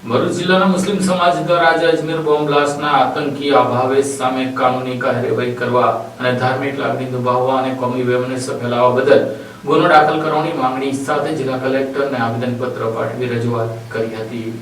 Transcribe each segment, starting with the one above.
ભરૂચ જિલ્લાના મુસ્લિમ સમાજ દ્વારા આજે અજમેર બોમ્બ બ્લાસ્ટના આતંકી આભાવેશ સામે કાનૂની કાર્યવાહી કરવા અને ધાર્મિક લાગણી દુભાવવા અને કોમી વેવનેસ ફેલાવવા બદલ ગુનો દાખલ કરવાની માંગણી સાથે જિલ્લા કલેક્ટરને આવેદનપત્ર પાઠવી રજૂઆત કરી હતી.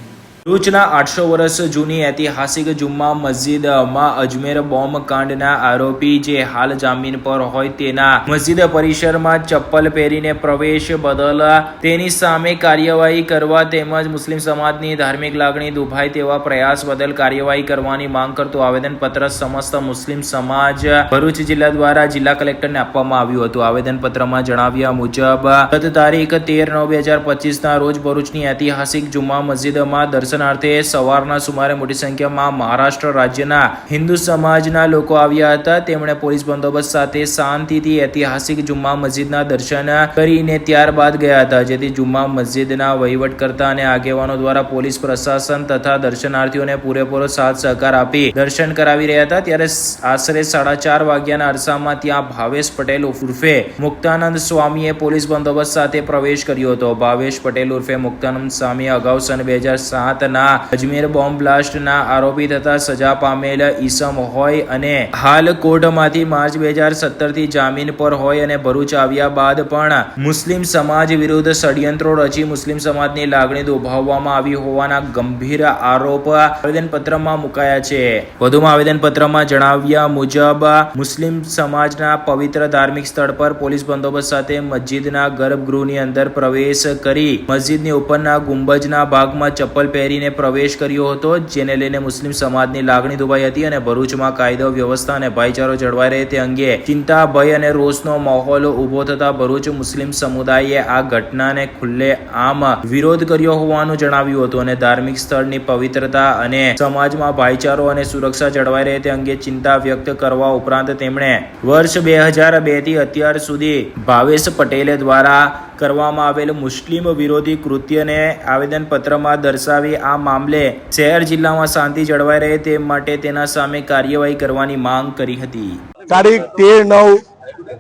ભરૂચના આઠસો વર્ષ જૂની ઐતિહાસિક જુમ્મા મસ્જિદમાં અજમેર બોમ્બ કાંડના આરોપી જે હાલ જામીન પર હોય તેના મસ્જિદ પરિસરમાં ચપ્પલ પહેરીને પ્રવેશ બદલ તેની સામે કાર્યવાહી કરવા તેમજ મુસ્લિમ સમાજની ધાર્મિક લાગણી દુભાય તેવા પ્રયાસ બદલ કાર્યવાહી કરવાની માંગ કરતું આવેદનપત્ર સમસ્ત મુસ્લિમ સમાજ ભરૂચ જિલ્લા દ્વારા જિલ્લા કલેક્ટરને આપવામાં આવ્યું હતું. આવેદનપત્રમાં જણાવ્યા મુજબ ગત તારીખ તેર નવ બે હજાર પચીસના રોજ ભરૂચની ઐતિહાસિક જુમ્મા મસ્જિદમાં દર્શનાર્થે સવારના સુમારે મોટી સંખ્યામાં મહારાષ્ટ્ર રાજ્યના હિન્દુ સમાજના લોકો આવ્યા હતા. તેમણે પોલીસ બંદોબસ્ત સાથે શાંતિથી ઐતિહાસિક જુમ્મા મસ્જિદના દર્શન કરીને ત્યારબાદ ગયા હતા. જેથી જુમ્મા મસ્જિદના વહીવટકર્તા અને આગેવાનો દ્વારા પોલીસ પ્રશાસન તથા દર્શનાર્થીઓને પૂરેપૂરો સાથ સહકાર આપી દર્શન કરાવી રહ્યા હતા. ત્યારે આશરે સાડા ચાર વાગ્યાના અરસામાં ત્યાં ભાવેશ પટેલ ઉર્ફે મુક્તાનંદ સ્વામીએ પોલીસ બંદોબસ્ત સાથે પ્રવેશ કર્યો હતો. ભાવેશ પટેલ ઉર્ફે મુક્તાનંદ સ્વામી અગાઉ સન બે હજાર સાતના અજમેર બોમ્બ બ્લાસ્ટના આરોપી તથા સજા પામેલ ઈસમ હોય અને હાલ કોર્ટમાંથી માર્ચ બે હજાર સત્તરથી જામીન પર હોય અને ભરૂચ આવ્યા બાદ પણ મુસ્લિમ સમાજ વિરુદ્ધ ષડયંત્રો રચી મુસ્લિમ સમાજની લાગણી દુભાવવામાં આવી હોવાના ગંભીર આરોપ આવેદનપત્રમાં મુકાયા છે. વધુમાં આવેદનપત્રમાં જણાવ્યા મુજબ, મુસ્લિમ સમાજના પવિત્ર ધાર્મિક સ્થળ પર પોલીસ બંદોબસ્ત સાથે મસ્જિદના ગર્ભગૃહની અંદર પ્રવેશ કરી મસ્જિદની ઉપરના ગુંબજના ભાગમાં ચપ્પલ પહેરીને પ્રવેશ કર્યો હતો, જેને લઈને મુસ્લિમ સમાજની લાગણી દુભાઈ હતી અને ભરૂચમાં કાયદો, વ્યવસ્થા અને ભાઈચારો જળવાઈ રહે તે અંગે ચિંતા, ભય અને રોષનો માહોલ ઊભો થતા ભરૂચ મુસ્લિમ સમુદાયે આ ઘટનાને ખુલ્લે આમ વિરોધ કર્યો હોવાનું જણાવ્યું હતું અને ધાર્મિક સ્થળની પવિત્રતા અને સમાજમાં ભાઈચારો અને સુરક્ષા જળવાઈ રહે તે અંગે ચિંતા વ્યક્ત કરવા ઉપરાંત તેમણે વર્ષ બે હજાર બેથી અત્યાર સુધી ભાવેશ પટેલ દ્વારા કરવામાં આવેલ મુસ્લિમ વિરોધી કૃત્યને આવેદનપત્રમાં દર્શાવી આ મામલે શહેર જિલ્લામાં શાંતિ જળવાઈ રહે તે માટે તેના સામે કાર્યવાહી કરવાની માંગ કરી હતી. તારીખ તેર નવ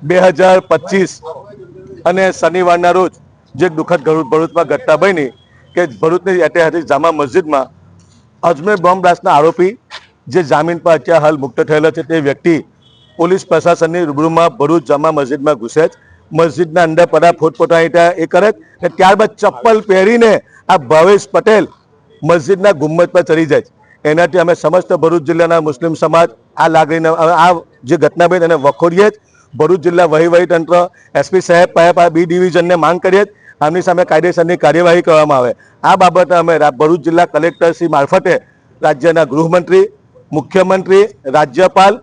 બે હજાર પચીસ અને શનિવારના રોજ જે દુઃખદ ભરૂ- ભરૂચમાં ઘટના બની કે ભરૂચની ઐતિહાસિક જામા મસ્જિદમાં અજમેર બોમ્બ બ્લાસ્ટના આરોપી જે જામીન પર અત્યારે હાલ મુક્ત થયેલો છે તે વ્યક્તિ પોલીસ પ્રશાસનની રૂબરૂમાં ભરૂચ જામા મસ્જિદમાં ઘૂસે જ. મસ્જિદના અંદર પડા ફોટપોટાની ત્યાં એ કરે ત્યારબાદ ચપ્પલ પહેરીને આ ભાવેશ પટેલ મસ્જિદના ગુમ્મત પર ચડી જાય એનાથી અમે સમસ્ત ભરૂચ જિલ્લાના મુસ્લિમ સમાજ આ લાગણીને, આ જે ઘટના બની એને વખોડીએ જ. ભરૂચ જિલ્લા વહીવટી તંત્ર એસપી સાહેબ પાયપ આ બી ડિવિઝનને માંગ કરીએ જ. આમની સામે કાયદેસરની કાર્યવાહી કરવામાં આવે. આ બાબતે અમે ભરૂચ જિલ્લા કલેક્ટરશ્રી મારફતે રાજ્યના ગૃહમંત્રી, મુખ્યમંત્રી, રાજ્યપાલ,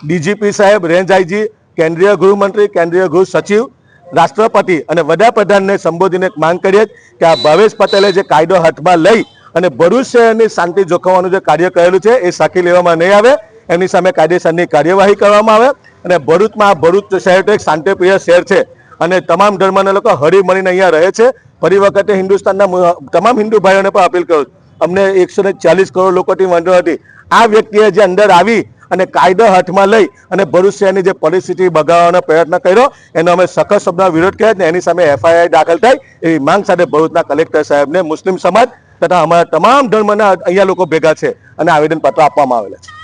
ડીજીપી સાહેબ, રેન્જ આઈજી, કેન્દ્રીય ગૃહમંત્રી, કેન્દ્રીય ગૃહ સચિવ, રાષ્ટ્રપતિ અને વડાપ્રધાનને સંબોધીને માંગ કરીએ કે આ ભાવેશ પટેલે જે કાયદો હાથમાં લઈ અને ભરૂચ શહેરની શાંતિ જોખમવાનું જે કાર્ય કરેલું છે, એ સાખી લેવામાં નહીં આવે. એમની સામે કાયદેસરની કાર્યવાહી કરવામાં આવે. અને ભરૂચમાં ભરૂચ શહેર તો એક શાંતિપ્રિય શહેર છે. અને તમામ ધર્મના લોકો હળી મળીને અહીંયા રહે છે. ફરી વખતે હિન્દુસ્તાનના તમામ હિન્દુ ભાઈઓને પણ અપીલ કરું અમને એકસો ચાલીસ કરોડ લોકોથી વાંધો હતી. આ વ્યક્તિએ જે અંદર આવી અને કાયદો હાથમાં લઈ અને ભરૂચ શહેરની જે પરિસ્થિતિ બગાડવાનો પ્રયત્ન કર્યો, એનો અમે સખત શબ્દમાં વિરોધ કર્યા અને એની સામે એફઆઈઆર દાખલ થાય એવી માંગ સાથે ભરૂચના કલેક્ટર સાહેબને મુસ્લિમ સમાજ તથા અમારા તમામ ધર્મના અહીંયા લોકો ભેગા છે અને આવેદનપત્ર આપવામાં આવેલા છે.